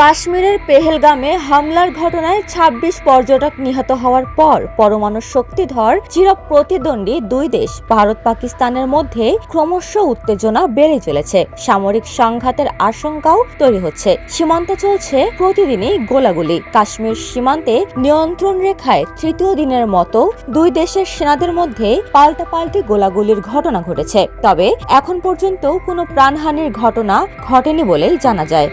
কাশ্মীরের পেহেলগামে হামলার ঘটনায় ২৬ পর্যটক নিহত হওয়ার পর পরমাণু শক্তিধর চির প্রতিদ্বন্দ্বী দুই দেশ, ভারত, পাকিস্তানের মধ্যে ক্রমশ উত্তেজনা বেড়ে চলেছে। সামরিক সংঘাতের আশঙ্কাও তৈরি হচ্ছে। সীমান্তে চলছে প্রতিদিনই গোলাগুলি। কাশ্মীর সীমান্তে নিয়ন্ত্রণ রেখায় তৃতীয় দিনের মতো দুই দেশের সেনাদের মধ্যে পাল্টাপাল্টি গোলাগুলির ঘটনা ঘটেছে। তবে এখন পর্যন্ত কোনো প্রাণহানির ঘটনা ঘটেনি বলেই জানা যায়।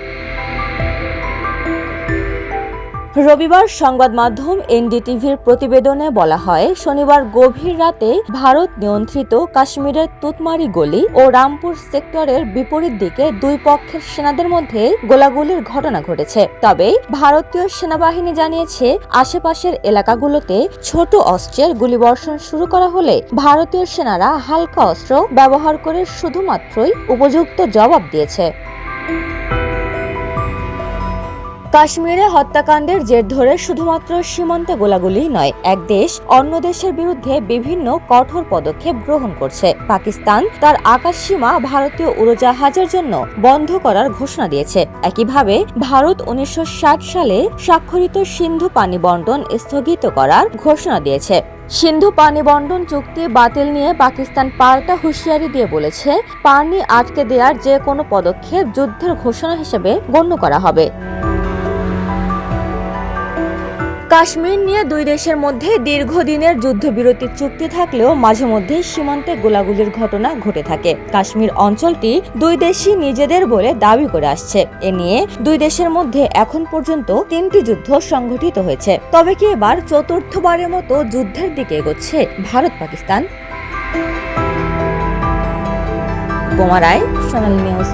রবিবার সংবাদ মাধ্যম এনডিটিভির প্রতিবেদনে বলা হয়, শনিবার গভীর রাতে ভারত নিয়ন্ত্রিত কাশ্মীরের তুতমারি গলি ও রামপুর সেক্টরের বিপরীত দিকে দুই পক্ষের সেনাদের মধ্যে গোলাগুলির ঘটনা ঘটেছে। তবে ভারতীয় সেনাবাহিনী জানিয়েছে, আশেপাশের এলাকাগুলোতে ছোট অস্ত্রের গুলিবর্ষণ শুরু করা হলে ভারতীয় সেনারা হালকা অস্ত্র ব্যবহার করে শুধুমাত্রই উপযুক্ত জবাব দিয়েছে। কাশ্মীরে হত্যাকাণ্ডের জের ধরে শুধুমাত্র সীমান্তে গোলাগুলি নয়, এক দেশ অন্য দেশের বিরুদ্ধে বিভিন্ন কঠোর পদক্ষেপ গ্রহণ করছে। পাকিস্তান তার আকাশ সীমা ভারতীয় উড়োজাহাজের জন্য বন্ধ করার ঘোষণা দিয়েছে। একইভাবে, ভারত উনিশশো ষাট সালে স্বাক্ষরিত সিন্ধু পানি বন্টন স্থগিত করার ঘোষণা দিয়েছে। সিন্ধু পানি বন্টন চুক্তি বাতিল নিয়ে পাকিস্তান পাল্টা হুঁশিয়ারি দিয়ে বলেছে, পানি আটকে দেওয়ার যে কোনো পদক্ষেপ যুদ্ধের ঘোষণা হিসেবে গণ্য করা হবে। কাশ্মীর নিয়ে দুই দেশের মধ্যে দীর্ঘদিনের যুদ্ধবিরতির চুক্তি থাকলেও মাঝে মধ্যে সীমান্তে গোলাগুলির ঘটনা ঘটে থাকে। কাশ্মীর অঞ্চলটি দুই দেশই নিজেদের বলে দাবি করে আসছে। এ নিয়ে দুই দেশের মধ্যে এখন পর্যন্ত তিনটি যুদ্ধ সংঘটিত হয়েছে। তবে কি এবার চতুর্থবারের মতো যুদ্ধের দিকে এগোচ্ছে ভারত পাকিস্তান? বোমা রায়, সোনালী নিউজ।